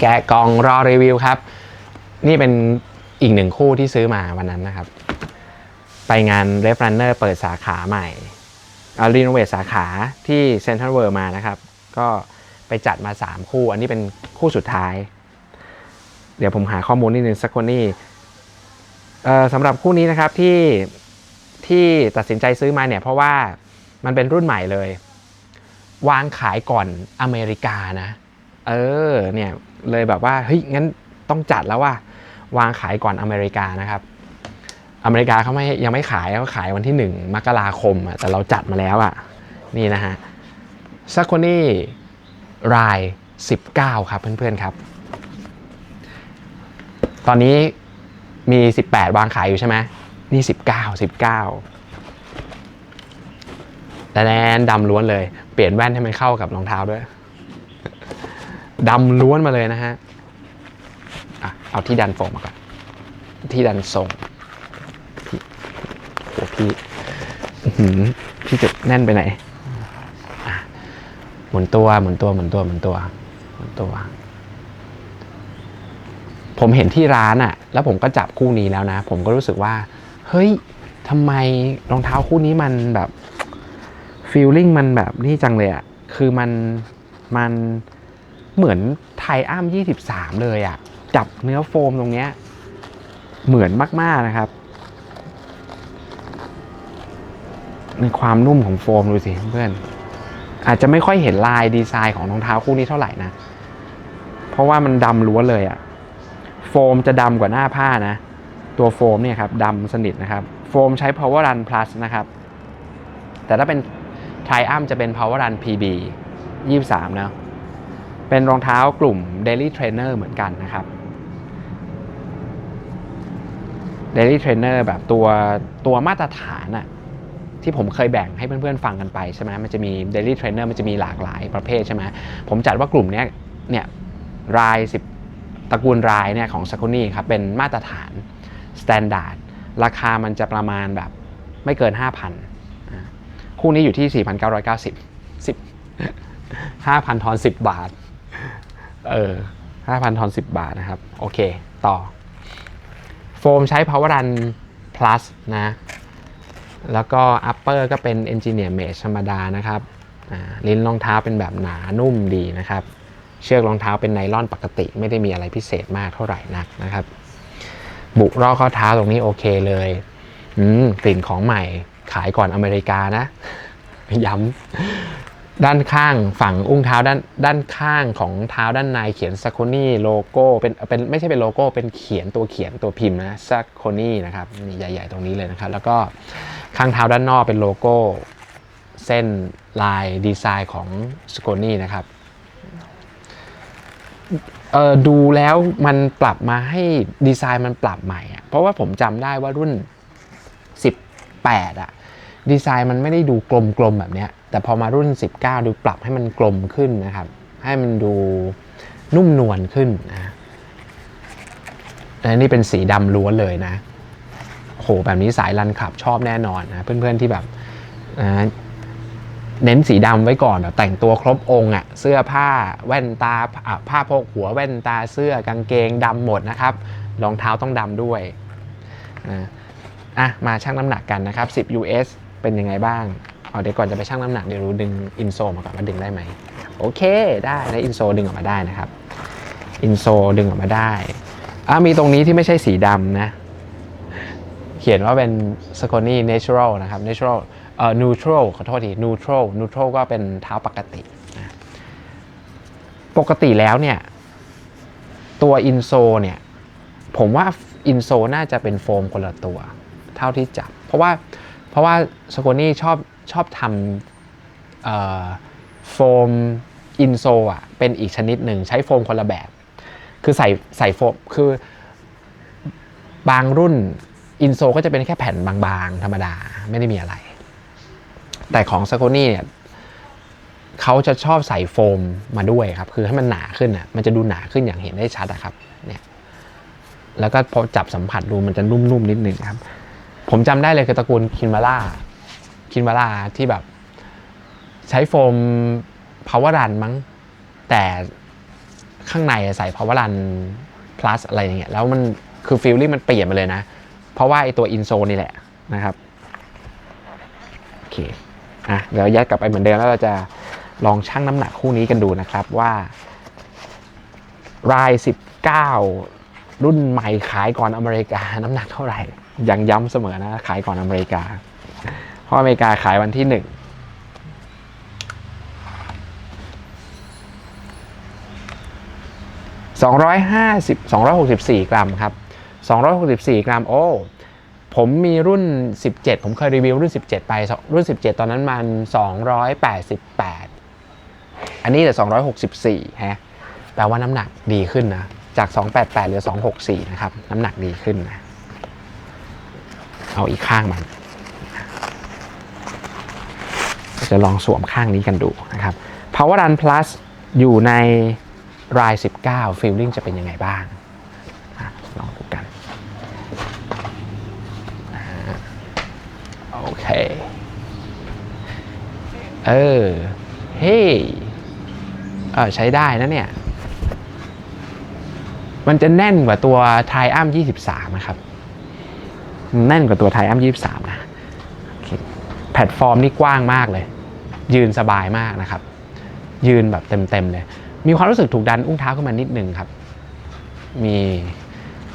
แกะกล่องรอรีวิวครับ นี่เป็นอีกหนึ่งคู่ที่ซื้อมาวันนั้นนะครับ ไปงาน r e f Runner เปิดสาขาใหม่เอารีโนเวทสาขาที่เซ็นทรัลเวิร์มานะครับ ก็ไปจัดมา 3 คู่ อันนี้เป็นคู่สุดท้าย เดี๋ยวผมหาข้อมูลนิดนึงสักคนนี่เอ่สำหรับคู่นี้นะครับที่ที่ตัดสินใจซื้อมาเนี่ย เพราะว่ามันเป็นรุ่นใหม่เลย วางขายก่อนอเมริกานะ เออเนี่ย เลยแบบว่าเฮ้ยงั้นต้องจัดแล้วว่าวางขายก่อนอเมริกานะครับ อเมริกาเขาไม่ยังไม่ขายเขาขายวันที่ 1 มกราคมอะแต่เราจัดมาแล้วอะนี่นะฮะซักคนนี่ราย 19 ครับเพื่อนๆครับ ตอนนี้มี 18 วางขายอยู่ใช่ไหมนี่ 19 19แต่แนนดำล้วนเลย เปลี่ยนแว่นให้มันเข้ากับรองเท้าด้วย ดำล้วนมาเลยนะฮะอะเอาที่ดันโฟมมาก่อน ที่ดันทรงโอ้พี่พี่จะแน่นไปไหนหมุนตัวหมุนตัวหมุนตัวหมุนตัวหมุนตัว ผมเห็นที่ร้านอะแล้วผมก็จับคู่นี้แล้วนะ ผมก็รู้สึกว่า เฮ้ยทำไมรองเท้าคู่นี้มันแบบฟีลลิ่งมันแบบนี่จังเลยอะคือมันมัน เหมือนไทอ้าม23 เลยอะจับเนื้อโฟมตรงเนี้ยเหมือนมาก ๆ นะครับ ในความนุ่มของโฟมดูสิเพื่อน อาจจะไม่ค่อยเห็นลายดีไซน์ของรองเท้าคู่นี้เท่าไหร่นะ เพราะว่ามันดำล้วนเลยอะโฟมจะดำกว่าหน้าผ้านะ ตัวโฟมเนี่ยครับดำสนิทนะครับ โฟมใช้ Power Run Plus นะครับ แต่ถ้าเป็นไทอัมจะเป็น Power Run PB 23นะ เป็นรองเท้ากลุ่ม Daily Trainer เหมือนกันนะครับ Daily Trainer แบบตัวตัวมาตรฐานอะที่ผมเคยแบ่งให้เพื่อนๆฟังกันไปใช่ไหมมันจะมี Daily Trainer มันจะมีหลากหลายประเภทใช่ไหมผมจัดว่ากลุ่มนี้เนี่ยราย 10 ตระกูลรายเนี่ยของ s a c o n y ครับเป็นมาตรฐาน Standard ราคามันจะประมาณแบบไม่เกิน 5,000 คู่นี้อยู่ที่ 4,990 10 5,000 ทอน 10 บาท เออ5,000ทอน10บาทนะครับ โอเค ต่อ โฟมใช้ Power Run Plus นะ แล้วก็ Upper ก็เป็น Engineer Mesh ธรรมดานะครับลิ้นรองเท้าเป็นแบบหนานุ่มดีนะครับ เชือกรองเท้าเป็นไนล่อนปกติ ไม่ได้มีอะไรพิเศษมากเท่าไหร่นักนะครับ บุรอกข้อเท้าตรงนี้โอเคเลยอืมกลิ่นของใหม่ขายก่อนอเมริกานะ ย้ำ ด้านข้างฝั่งอุ้งเท้าด้านด้านข้างของเท้าด้านในเขียนซ a โคนี่โลโก้เป็นเป็นไม่ใช่เป็นโลโก้เป็นเขียนตัวเขียนตัวพิมพ์นะซ a โคนี่นะครับนี่ใหญ่ ๆ ตรงนี้เลยนะครับ แล้วก็ข้างเท้าด้านนอกเป็นโลโก้เส้นลายดีไซน์ของสโคนี่นะครับเออดูแล้วมันปรับมาให้ดีไซน์มันปรับใหม่อะเพราะว่าผมจำได้ว่ารุ่น 18อะ ดีไซน์มันไม่ได้ดูกลมๆแบบนี้แต่พอมารุ่น 19 ดูปรับให้มันกลมขึ้นนะครับ ให้มันดูนุ่มนวลขึ้นนะอันนี้เป็นสีดำล้วนเลยนะโหแบบนี้สายรันขับชอบแน่นอนนะ เพื่อนๆที่แบบเน้นสีดำไว้ก่อนแบบแต่งตัวครบองค์อะเสื้อผ้าแว่นตาผ้าโพกหัวแว่นตาเสื้อกางเกงดำหมดนะครับรองเท้าต้องดำด้วยอะมาชั่งน้ำหนักกันนะครับ 10 US เป็นยังไงบ้างเอาเดี๋ยวก่อนจะไปชั่งน้ำหนักเดี๋ยวรู้ดึงอินโซมาก่อนว่าดึงได้ไหมโอเคได้นะอินโซดึงออกมาได้นะครับอินโซดึงออกมาได้อะมีตรงนี้ที่ไม่ใช่สีดำนะ เขียนว่าเป็น s c o n y Natural นะครับ Natural เอ่อ Neutral ขอโทษที Neutral Neutral ก็เป็นเท้าปกตินะปกติแล้วเนี่ย ตัวอินโซเนี่ย ผมว่าอินโซน่าจะเป็นโฟมคนละตัว เท่าที่จับ เพราะว่า เพราะว่าสโคนี่ชอบชอบทำโฟมอินโซอะเป็นอีกชนิดหนึ่งใช้โฟมคนละแบบ คือใส่ใส่โฟมคือบางรุ่นอินโซก็จะเป็นแค่แผ่นบางๆ ธรรมดาไม่ได้มีอะไร แต่ของสโคนี่เนี่ยเขาจะชอบใส่โฟมมาด้วยครับ คือให้มันหนาขึ้นอะมันจะดูหนาขึ้นอย่างเห็นได้ชัดอะครับเนี่ยแล้วก็พอจับสัมผัสดูมันจะนุ่มๆนิดนึงครับ ผมจำได้เลยคือตระกูลคินมาล่าคินมาล่าที่แบบ ใช้โฟม power run มั้ง แต่ข้างในใส่ power run plus อะไรอย่างเงี้ยแล้วมันคือฟีลลิ่งมันเปลี่ยนไปเลยนะ เพราะว่าไอตัวอินโซนี่แหละนะครับโอเคอะเดี๋ยวยัดกลับไปเหมือนเดิมแล้วเราจะลองชั่งน้ำหนักคู่นี้กันดูนะครับว่าราย 19 รุ่นใหม่ขายก่อนอเมริกาน้ำหนักเท่าไหร่ยังย้ำเสมอนะขายก่อนอเมริกา เพราะอเมริกาขายวันที่หนึ่ง250 264กสิบสี่กรัมครับ264กรัมโอ้ผมมีรุ่น 17 ผมเคยรีวิวรุ่น 17 ไป รุ่น 17 ตอนนั้นมัน 288 อันนี้แต่264 ฮะ แปลว่าน้ำหนักดีขึ้นนะ จาก 288 เหลือ 264 นะครับ น้ำหนักดีขึ้นนะ เอาอีกข้างมันจะลองสวมข้างนี้กันดูนะครับ Power Run Plus อยู่ในราย 19 Feeling จะเป็นยังไงบ้าง ลองดูกัน โอเค เออ เฮ้ย เออใช้ได้นะเนี่ย มันจะแน่นกว่าตัว t r i u m 23นะครับ แน่นกว่าตัว t r i u m 23นะโอเคแพลตฟอร์มนี่กว้างมากเลย ยืนสบายมากนะครับ ยืนแบบเต็มๆเลย มีความรู้สึกถูกดันอุ้งเท้าขึ้นมานิดนึงครับ มี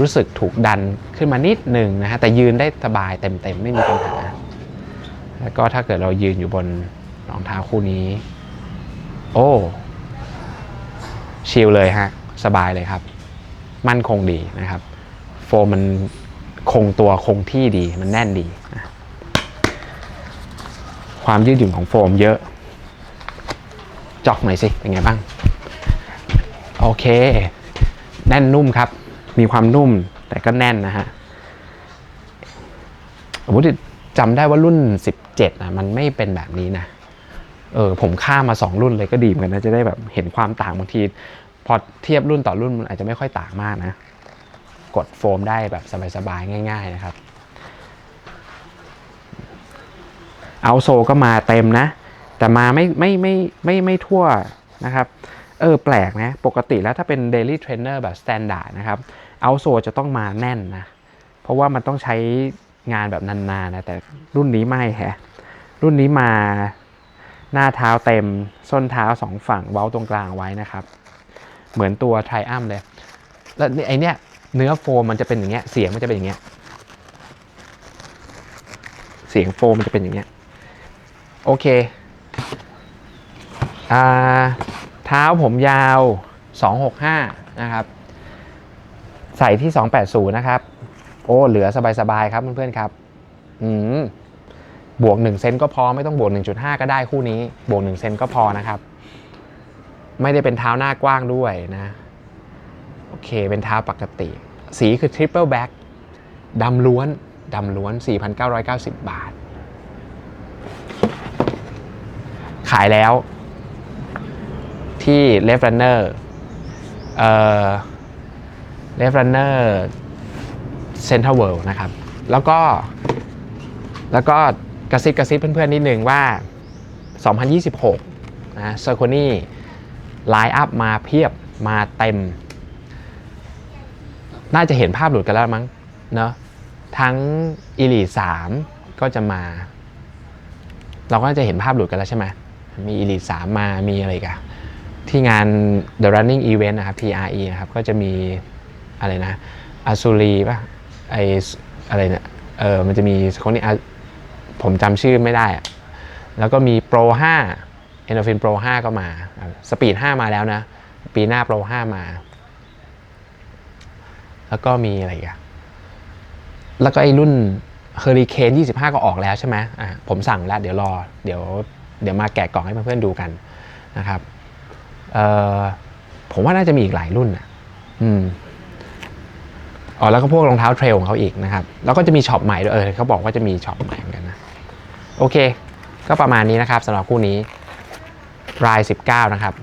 รู้สึกถูกดันขึ้นมานิดหนึ่งนะฮะแต่ยืนได้สบายเต็มๆไม่มีปัญหา แล้วก็ถ้าเกิดเรายืนอยู่บนรองเท้าคู่นี้ โอ้ ชิลเลยฮะ สบายเลยครับ มั่นคงดีนะครับ โฟมมันคงตัวคงที่ดีมันแน่นดี ความยืดหยุ่นของโฟมเยอะ จอกหน่อยสิ เป็นไงบ้าง โอเค แน่นนุ่มครับ มีความนุ่มแต่ก็แน่นนะฮะผมจำได้ว่ารุ่น 17นะมันไม่เป็นแบบนี้นะเออผมข้ามมา 2 รุ่นเลยก็ดีเหมือนกันนะจะได้แบบเห็นความต่างบางที พอเทียบรุ่นต่อรุ่นมันอาจจะไม่ค่อยต่างมากนะ กดโฟมได้แบบสบายๆ ง่าย ๆ นะครับ เอาโซก็มาเต็มนะ แต่มาไม่ไม่ไม่ไม่ไม่ทั่วนะครับ เออแปลกนะ ปกติแล้วถ้าเป็น Daily Trainer แบบ Standard นะครับ เอาโซจะต้องมาแน่นนะ เพราะว่ามันต้องใช้งานแบบนานๆนะ แต่รุ่นนี้ไม่แฮะ รุ่นนี้มาหน้าเท้าเต็ม ส้นเท้าสองฝั่ง เว้าตรงกลางไว้นะครับ เหมือนตัวไทอัมเลย แล้วไอเนี้ยเนื้อโฟมมันจะเป็นอย่างเงี้ย เสียงมันจะเป็นอย่างเงี้ย เสียงโฟมมันจะเป็นอย่างเงี้ย โอเค อ่า เท้าผมยาว 265 นะครับ ใส่ที่ 280 นะครับ โอ้ เหลือสบายๆครับเพื่อนๆครับ อืมบวก 1 เซนก็พอไม่ต้องบวก 1.5 ก็ได้คู่นี้ บวก 1 เซนก็พอนะครับ ไม่ได้เป็นเท้าหน้ากว้างด้วยนะโอเคเป็นเท้าปกติ สีคือ Triple Back ดำล้วนดำล้วน 4,990 บาท ขายแล้ว ที่ Left Runner เอ่อ Left Runner Central World นะครับ แล้วก็ แล้วก็กระซิบกระซิบเพื่อนๆนิดนึงว่า 2026นะเซอร์โคนี่ ไลน์อัพมาเพียบมาเต็ม น่าจะเห็นภาพหลุดกันแล้วมั้งเนาะทั้ง e l i t e 3ก็จะมา เราก็จะเห็นภาพหลุดกันแล้วใช่ไหมมี e l i t e 3มมามีอะไรกันที่งาน The Running Event นะครับ TRE นะครับ ก็จะมีอะไรนะอาซูรีป่ะไออะไรเนี่ยเออมันจะมีคนนี้ผมจำชื่อไม่ได้อะแล้วก็มี Pro 5 e n d o r p h i n Pro 5 ก็มาสปีด 5 มาแล้วนะ ปีหน้า Pro 5 มา แล้วก็มีอะไรอีกันแล้วก็ไอ้รุ่น Hurricane 25 ก็ออกแล้วใช่ไหมอะผมสั่งแล้ว เดี๋ยวรอ เดี๋ยวเดี๋ยวมาแกะกล่องให้เพื่อนๆดูกันนะครับผมว่าน่าจะมีอีกหลายรุ่นอะอืมอ๋อแล้วก็พวกรองเท้าเทรลของเขาอีกนะครับ แล้วก็จะมีช็อปใหม่ด้วยเออเขาบอกว่าจะมีช็อปใหม่กันนะ โอเค ก็ประมาณนี้นะครับสำหรับคู่นี้ ราย 19 นะครับ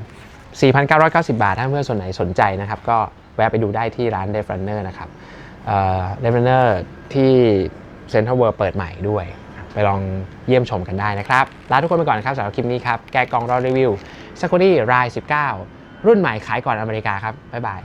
4,990 บาท ถ้าเพื่อนส่วนไหนสนใจนะครับ ก็แวะไปดูได้ที่ร้าน d e f r u n n e r นะครับเดฟรันเนอร์ที่เซ็นทรัลเวิร์เปิดใหม่ด้วย ไปลองเยี่ยมชมกันได้นะครับ ลาทุกคนไปก่อนนะครับสำหรับคลิปนี้ครับ แกกองรอรีวิว s a k u r i ราย 19 รุ่นใหม่ขายก่อนอเมริกาครับ บ๊ายบาย